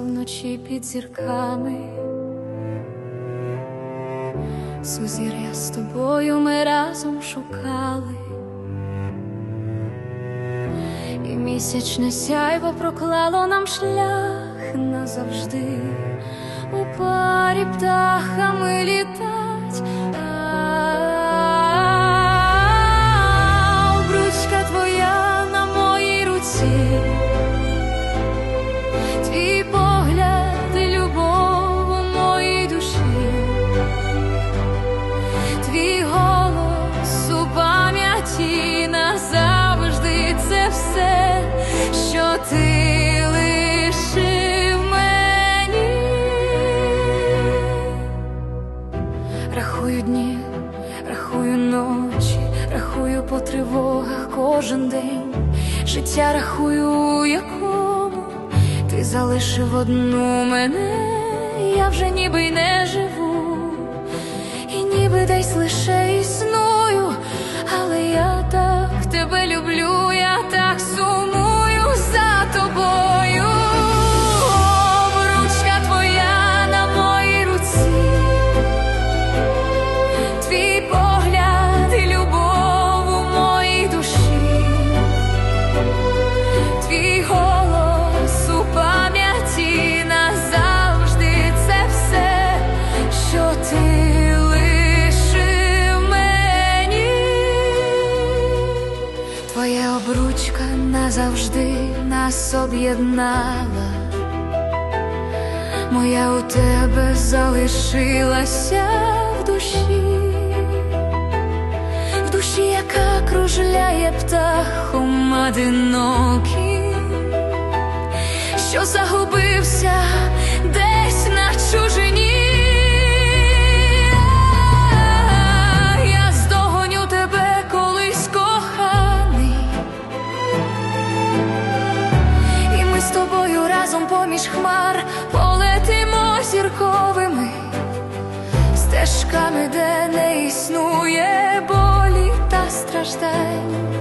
вночі під зірками. Сузір'я з тобою ми разом шукали, і місячне сяйво проклало нам шлях назавжди. У парі птахами літать, Рахую дні, рахую ночі, рахую по тривогах кожен день. Життя рахую, якому ти залишив одну мене, я вже ніби й не назавжди нас об'єднала. Моя у тебе залишилася в душі, в душі, яка кружляє птахом одиноким, що загубився разом поміж хмар полетимо зірковими стежками, де не існує болі та страждань.